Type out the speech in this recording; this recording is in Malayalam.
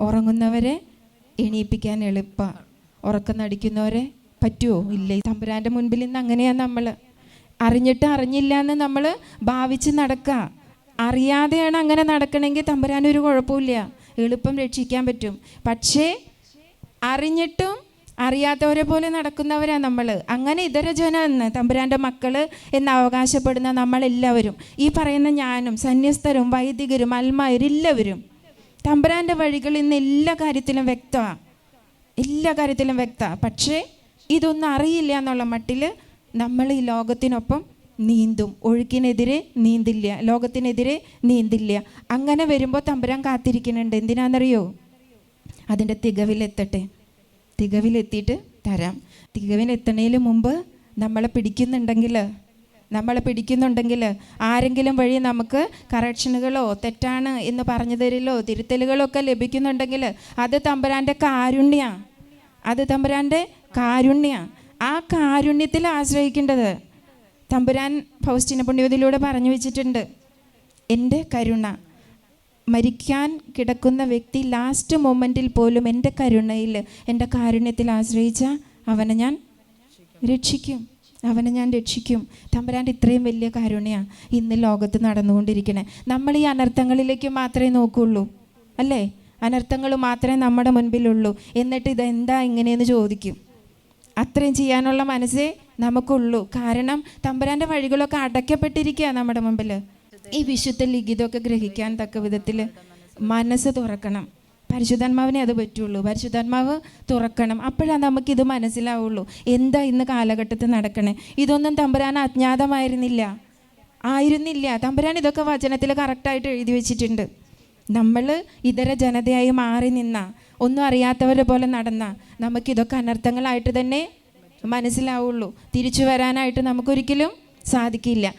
ഉറങ്ങുന്നവരെ എണീപ്പിക്കാൻ എളുപ്പമാണ് ഉറക്കം നടിക്കുന്നവരെ പറ്റുമോ ഇല്ല. തമ്പുരാന്റെ മുൻപിൽ നിന്ന് അങ്ങനെയാണ് നമ്മൾ അറിഞ്ഞിട്ട് അറിഞ്ഞില്ല എന്ന് നമ്മൾ ഭാവിച്ച് നടക്കുക അറിയാതെയാണ് അങ്ങനെ നടക്കണമെങ്കിൽ തമ്പുരാൻ ഒരു കുഴപ്പമില്ല എളുപ്പം രക്ഷിക്കാൻ പറ്റും. പക്ഷേ അറിഞ്ഞിട്ടും അറിയാത്തവരെ പോലെ നടക്കുന്നവരാണ് നമ്മൾ അങ്ങനെ ഇതര ജനം എന്ന് തമ്പുരാന്റെ മക്കൾ എന്ന് അവകാശപ്പെടുന്ന നമ്മളെല്ലാവരും ഈ പറയുന്ന ഞാനും സന്യസ്തരും വൈദികരും അൽമാരും എല്ലാവരും തമ്പുരാന്റെ വഴികൾ ഇന്ന് എല്ലാ കാര്യത്തിലും വ്യക്തമാണ് എല്ലാ കാര്യത്തിലും വ്യക്തമാണ് പക്ഷേ ഇതൊന്നും അറിയില്ല എന്നുള്ള മട്ടിൽ നമ്മൾ ഈ ലോകത്തിനൊപ്പം നീന്തും. ഒഴുക്കിനെതിരെ നീന്തില്ല. ലോകത്തിനെതിരെ നീന്തില്ല. അങ്ങനെ വരുമ്പോൾ തമ്പുരാൻ കാത്തിരിക്കുന്നുണ്ട്. എന്തിനാണെന്നറിയോ അതിന്റെ തികവിലെത്തട്ടെ. തികവിലെത്തിയിട്ട് തരാം. തികവിലെത്തണേന് മുമ്പ് നമ്മളെ പിടിക്കുന്നുണ്ടെങ്കിൽ നമ്മളെ പിടിക്കുന്നുണ്ടെങ്കിൽ ആരെങ്കിലും വഴി നമുക്ക് കറക്ഷനുകളോ തെറ്റാണ് എന്ന് പറഞ്ഞു തരില്ലോ തിരുത്തലുകളോ ഒക്കെ ലഭിക്കുന്നുണ്ടെങ്കിൽ അത് തമ്പുരാന്റെ കാരുണ്യ. അത് തമ്പുരാന്റെ കാരുണ്യ. ആ കാരുണ്യത്തിൽ ആശ്രയിക്കേണ്ടത് തമ്പുരാൻ ഫൗസ്റ്റിന പുണ്യവതിയിലൂടെ പറഞ്ഞു വെച്ചിട്ടുണ്ട്. എന്റെ കരുണ മരിക്കാൻ കിടക്കുന്ന വ്യക്തി ലാസ്റ്റ് മൊമെന്റിൽ പോലും എന്റെ കരുണയിൽ എന്റെ കാരുണ്യത്തിൽ ആശ്രയിച്ച അവനെ ഞാൻ രക്ഷിക്കും. അവനെ ഞാൻ രക്ഷിക്കും. തമ്പുരാന്റെ ഇത്രയും വലിയ കാരുണ്യമാണ് ഇന്ന് ലോകത്ത് നടന്നുകൊണ്ടിരിക്കണേ. നമ്മൾ ഈ അനർത്ഥങ്ങളിലേക്ക് മാത്രമേ നോക്കുള്ളൂ. അല്ലേ? അനർത്ഥങ്ങൾ മാത്രമേ നമ്മുടെ മുൻപിലുള്ളൂ. എന്നിട്ട് ഇതെന്താ ഇങ്ങനെയെന്ന് ചോദിക്കും. അത്രയും ചെയ്യാനുള്ള മനസ്സേ നമുക്കുള്ളൂ. കാരണം തമ്പുരാന്റെ വഴികളൊക്കെ അടയ്ക്കപ്പെട്ടിരിക്കുക നമ്മുടെ മുമ്പിൽ ഈ വിശുദ്ധ ലിഖിതമൊക്കെ ഗ്രഹിക്കാൻ തക്ക വിധത്തിൽ മനസ്സ് തുറക്കണം. പരിശുദ്ധാത്മാവിനെ അത് പറ്റുള്ളൂ. പരിശുദ്ധാത്മാവ് തുറക്കണം. അപ്പോഴാണ് നമുക്കിത് മനസ്സിലാവുള്ളൂ. എന്താ ഇന്ന് കാലഘട്ടത്തിൽ നടക്കണേ? ഇതൊന്നും തമ്പുരാൻ അജ്ഞാതമായിരുന്നില്ല. ആയിരുന്നില്ല. തമ്പുരാൻ ഇതൊക്കെ വചനത്തിൽ കറക്റ്റായിട്ട് എഴുതി വെച്ചിട്ടുണ്ട്. നമ്മൾ ഇതര ജനതയായി മാറി നിന്ന ഒന്നും അറിയാത്തവരെ പോലെ നടന്ന നമുക്കിതൊക്കെ അനർത്ഥങ്ങളായിട്ട് തന്നെ മനസ്സിലാവുള്ളൂ. തിരിച്ചു വരാനായിട്ട് നമുക്കൊരിക്കലും സാധിക്കില്ല.